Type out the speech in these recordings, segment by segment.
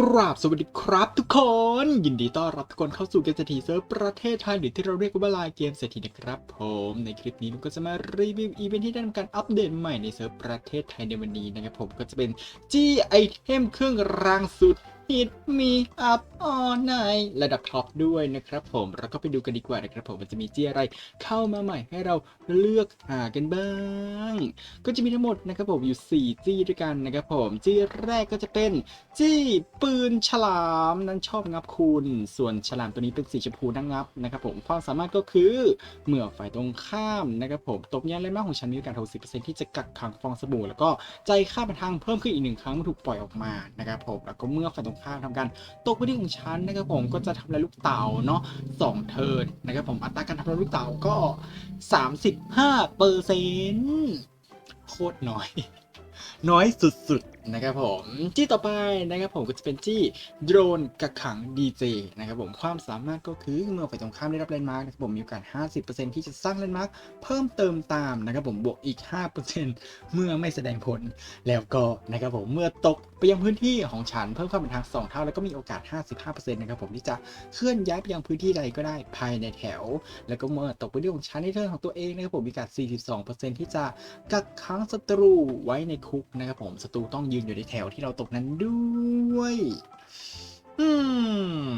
กราบสวัสดีครับทุกคน ยินดีต้อนรับทุกคนเข้าสู่เกมเศรษฐีเซิร์ฟประเทศไทยหรือที่เราเรียกว่าลายเกมเศรษฐีนะครับผมในคลิปนี้นุกก็จะมารีวิวอีเวนท์ที่ได้ทำการอัปเดตใหม่ในเซิร์ฟประเทศไทยในวันนี้นะครับผมก็จะเป็นจี้ไอเทมเครื่องรางสุด ฮิตมีอัพออนไนระดับท็อปด้วยนะครับผมเราก็ไปดูกันดีกว่านะครับผมมันจะมีจี้อะไรเข้ามาใหม่ให้เราเลือกหากันบ้าง ก็จะมีทั้งหมดนะครับผมอยู่ 4 จี้ด้วยกันนะครับผมจี้แรกก็จะเป็นจี้ปืนฉลามนั้นชอบงับคุณ ส่วนฉลามตัวนี้เป็นสีชมพูนั่งงับนะครับผมความสามารถก็คือเมื่อฝ่ายตรงข้ามนะครับผมตบยันและมากของฉันมีโอกาส60%ที่จะกักขังฟองสบู่แล้วก็ใจค่าประทังเพิ่มขึ้นอีกหนึ่งครั้งเมื่อถูกปล่อยออกมานะครับผมแล้วก็เมื่อฝ่ายตรงข้ามทำการตกพื้นที่ของฉันนะครับผมก็จะทำลายลูกเต่าเนาะสองเทิร์นนะครับผมอัตราการทำลายลูกเต่าก็ 35เปอร์เซ็นต์โคตรน้อย น้อยสุดๆ นะครับผมจี้ต่อไปนะครับผมก็จะเป็นจี้โดรนกักขัง DJ นะครับผมความสามารถก็คือเมื่อฝ่ายตรงข้ามได้รับแลนด์มาร์กนะครับผมมีโอกาส 50%ที่จะสร้างแลนด์มาร์กเพิ่มเติมตามนะครับผมบวกอีก 5%เมื่อไม่แสดงผลแล้วก็นะครับผมเมื่อตกไปยังพื้นที่ของฉันเพิ่มความเป็นทางสองเท่า แล้วก็มีโอกาส 55%นะครับผมที่จะเคลื่อนย้ายไปยังพื้นที่ใดก็ได้ภายในแถว แล้วก็เมื่อตกพื้นที่ของฉันในเทิร์นของตัวเองนะครับผมมีโอกาส 42%ที่จะกักขังศัตรูไว้ในคุกนะครับผมศัตรูต้องยืนอยู่ในแถวที่เราตกนั้นด้วย อืม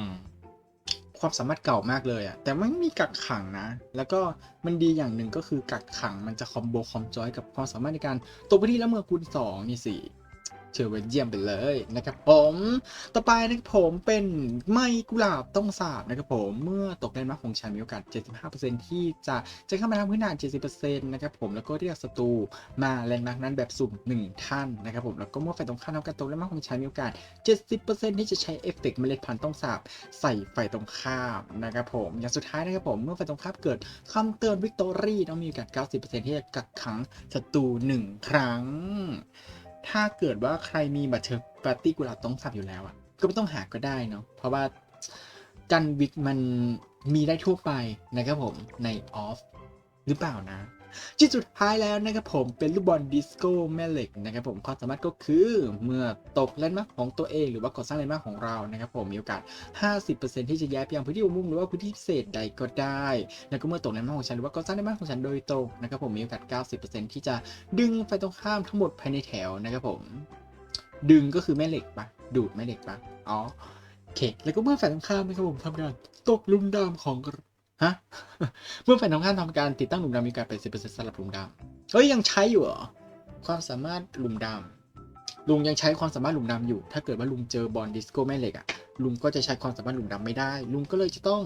ความสามารถเก่ามากเลยอะแต่ไม่มีกักขังนะ แล้วก็มันดีอย่างหนึ่งก็คือกักขังมันจะคอมโบคอมจอยกับความสามารถในการตกพื้นที่แล้วเมื่อคูณสองนี่สิ เชื่อว่าเยี่ยมไปเลยนะครับผม ต่อไปนะครับผมเป็นไม้กุหลาบต้องสาบนะครับผมเมื่อตกแลนด์มาร์คของฉันมีโอกาส 75%ที่จะจะเข้ามาทางพื้นฐาน 70%นะครับผมแล้วก็เรียกศัตรูมาแลนด์มาร์คนั้นแบบสุ่ม1ท่านนะครับผมแล้วก็เมื่อฝ่ายตรงข้ามทำการตกแลนด์มาร์คของฉันมีโอกาส 70%ที่จะใช้เอฟเฟกต์เมล็ดพันธุ์ต้องสาบใส่ฝ่ายตรงข้ามนะครับผมอย่างสุดท้ายนะครับผมเมื่อฝ่ายตรงข้ามเกิดคำเตือนวิกตอรี่ต้องมีโอกาส 90%ที่จะกักขังศัตรู1ครั้ง ถ้าเกิดว่าใครมีบัตรเชิญปาร์ตี้กุหลาบต้องสับอยู่แล้วอะ ก็ไม่ต้องหาก็ได้เนาะเพราะว่ากันวิกมันมีได้ทั่วไปนะครับผมในออฟหรือเปล่านะ ที่สุดท้ายแล้วนะครับผมเป็นลูกบอลดิสโก้แม่เหล็กนะครับผมความสามารถก็คือเมื่อตกแลนด์มาร์คของตัวเอง หรือว่าก่อสร้างแลนด์มาร์คของเรานะครับผมมีโอกาส 50%ที่จะย้ายไปยังพื้นที่อุโมงหรือว่าพื้นที่พิเศษใดก็ได้ แล้วก็เมื่อตกแลนด์มาร์คของฉันหรือว่าก่อสร้างแลนด์มาร์คของฉันโดยตรงนะครับผมมีโอกาส 90%ที่จะดึงไฟตรงข้ามทั้งหมดภายในแถวนะครับผม ดึงก็คือแม่เหล็กปะดูดแม่เหล็กปะอ๋อโอเคแล้วก็เมื่อฝ่ายตรงข้ามนะครับผมทำการตกลุมดำของ ฮะ เมื่อฝ่ายตรงข้ามทำการติดตั้งหลุมดำมีกาสเป็นสิบเปอร์เซ็นต์สำหรับหลุมดำเฮ้ยยังใช้อยู่เหรอ ความสามารถหลุมดำลุงยังใช้ความสามารถหลุมดำอยู่ ถ้าเกิดว่าลุงเจอบอลดิสโก้แม่เหล็กอะลุงก็จะใช้ความสามารถหลุมดำไม่ได้ ลุงก็เลยจะต้อง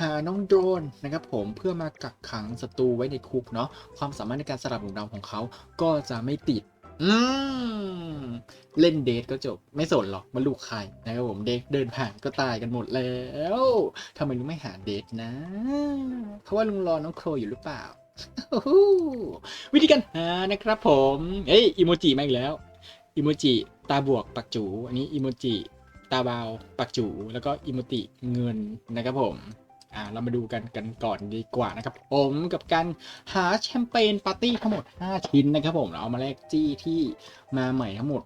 หาน้องโดรนนะครับผมเพื่อมากักขังศัตรูไว้ในคุกเนาะความสามารถในการสลับหลุมดำของเขาก็จะไม่ติด อืมเล่นเดทก็จบไม่สนหรอกว่าลูกใครนะครับผมเด็กเดินผ่านก็ตายกันหมดแล้วทำไมลุงไม่หาเดทนะเพราะว่าลุงรอน้องโครอยู่หรือเปล่า วิธีการหานะครับผมเอ้ยอีโมจิมาอีกแล้วอีโมจิตาบวกปักจู อันนี้อีโมจิตาเบาปักจู แล้วก็อีโมจิเงินนะครับผม อ่าเรามาดูกันกันก่อนดีกว่านะครับ ผมกับการหาแชมเปญปาร์ตี้ทั้งหมด 5 ชิ้นนะครับผมเราเอามาแลกจี้ที่มาใหม่ทั้งหมด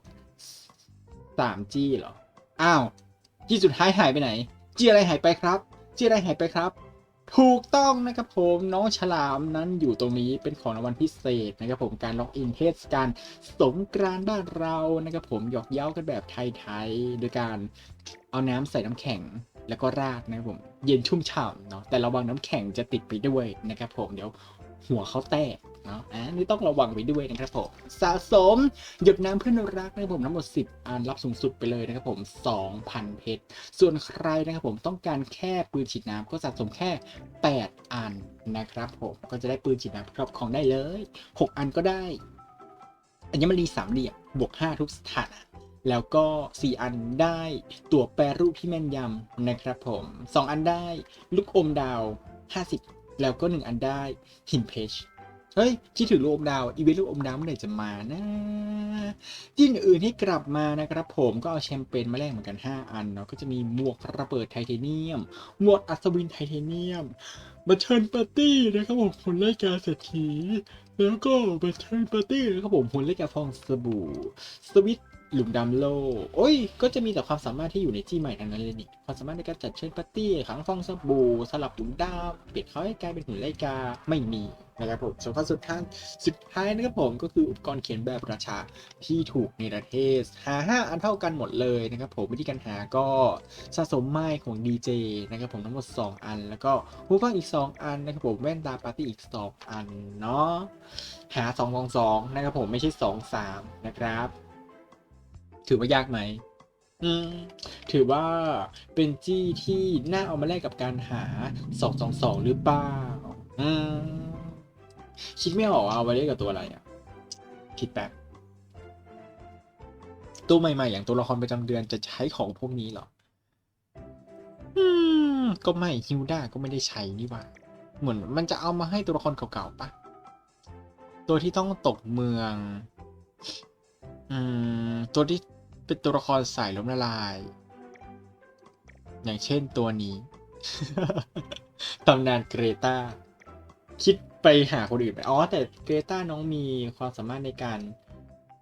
3 จี้เหรอ อ้าว จี้สุดท้ายหายไปไหน จี้อะไรหายไปครับ จี้อะไรหายไปครับ ถูกต้องนะครับผมน้องฉลามนั้นอยู่ตรงนี้เป็นของรางวัลพิเศษนะครับผมการล็อกอินเทศกาลสงกรานต์บ้านเรานะครับผมหยอกเย้ากันแบบไทยๆโดยการเอาน้ำใส่น้ำแข็ง แล้วก็ราดนะครับผมเย็นชุ่มฉ่ำเนาะแต่ระวังน้ำแข็งจะติดไปด้วยนะครับผมเดี๋ยวหัวเขาแตกเนาะอ่านี่ต้องระวังไว้ด้วยนะครับผมสะสมหยดน้ำเพื่อนรักนะครับผมทั้งหมด 10 อันรับสูงสุดไปเลยนะครับผม 2,000 เพชร ส่วนใครนะครับผมต้องการแค่ปืนฉีดน้ำก็สะสมแค่ 8 อันนะครับผมก็จะได้ปืนฉีดน้ำครอบของได้เลย 6 อันก็ได้อัญมณีสามเหลี่ยมบวก 5 ทุกสถานะ แล้วก็ 4 อันได้ตัวแปรรูปที่แม่นยำนะครับผม 2 อันได้ลูกอมดาว 50 แล้วก็ 1 อันได้หินเพชรเฮ้ยคิดถึงลูกอมดาว อีเวนต์ลูกอมดาวเมื่อไหร่จะมานะที่อื่นที่กลับมานะครับผมก็เอาแชมเปญมาแลกเหมือนกัน 5 อันเนาะก็จะมีหมวกระเบิดไทเทเนียม หมวกอัศวินไทเทเนียมบัตเทิลปาร์ตี้นะครับผมผลรายการเศรษฐี แล้วก็บัตเทิลปาร์ตี้นะครับผมหุ่นเล็การฟองสบู่สวิตหลุมดำโล โอ้ย ก็จะมีแต่ความสามารถที่อยู่ในที่ใหม่ทั้งนั้นเลยนี่ความสามารถในการจัดเชิญปาร์ตี้ขังฟองสบู่สลับหลุมดำเปลี่ยนเขาให้กลายเป็นหุ่นไลกาไม่มี นะครับผมส่วนข้อสุดท้ายสุดท้ายนะครับผมก็คืออุปกรณ์เขียนแบบราชาที่ถูกในประเทศหา 5 อันเท่ากันหมดเลยนะครับผมวิธีการหาก็สะสมไม้ของ DJ นะครับผมทั้งหมด 2 อัน แล้วก็หูฟังอีก 2 อันนะครับผมแว่นตาปาร์ตี้อีก 2 อันเนาะหา2องสองนะครับผมไม่ใช่ 2 3 นะครับ ถือว่ายากไหมอืมถือว่าเป็นจี้ที่น่าเอามาแลกกับการหา 2 2 2 หรือเปล่า อืม คิดไม่ออกว่าเอาไว้เล่นกับตัวอะไรอะ คิดแป๊บ ตัวใหม่ๆ อย่างตัวละครประจำเดือนจะใช้ของพวกนี้เหรอ อืม ก็ไม่ฮิวด้าก็ไม่ได้ใช้นี่ว่า เหมือนมันจะเอามาให้ตัวละครเก่าๆปะตัวที่ต้องตกเมือง อืม ตัวที่เป็นตัวละครสายล้มละลาย อย่างเช่นตัวนี้ ตำนานเกรตา คิดไปหาคนอื่นไหมอ๋อ แต่เกรตาน้องมีความสามารถในการ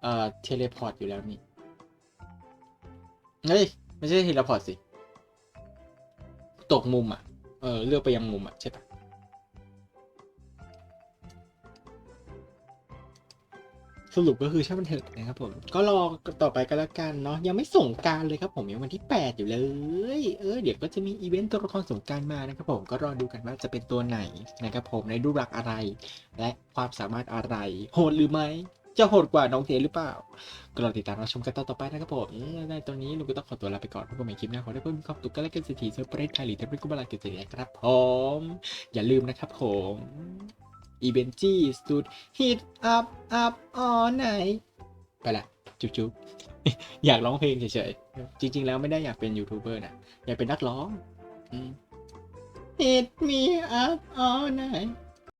เอ่อเทเลพอร์ตอยู่แล้วนี่เฮ้ยไม่ใช่เทเลพอร์ตสิ ตกมุมอะ เออเลือกไปยังมุมอะใช่ปะ สรุปก็คือช่างมันเถอะนะครับผมก็รอต่อไปกันแล้วกันเนาะยังไม่ส่งการเลยครับผมยังวันที่ 8 อยู่เลย เออเดี๋ยวก็จะมีอีเวนต์ตัวละครสงการมานะครับผมก็รอดูกันว่าจะเป็นตัวไหนนะครับผมในรูปลักษณ์อะไร และความสามารถอะไรโหดหรือไม่จะโหดกว่าน้องเทหรือเปล่า ก็รอติดตามรับชมกันตอนต่อไปนะครับผมในตอนนี้ลุงก็ต้องขอตัวลาไปก่อนพบกันใหม่คลิปหน้าขอให้เพื่อนมีความสุขกันและกันสียทีเซอร์ประเทศไทยหรือเทปริกุบาลาเกิดเสียครับผม อย่าลืมนะครับผม อีเวนต์จี้สุดฮิตอัพอัพออไหนไปละจุ๊บจุ๊บอยากร้องเพลงเฉยๆ จริง ๆ แล้วไม่ได้อยากเป็นยูทูบเบอร์นะ อยากเป็นนักร้องฮิตมีอัพออไหน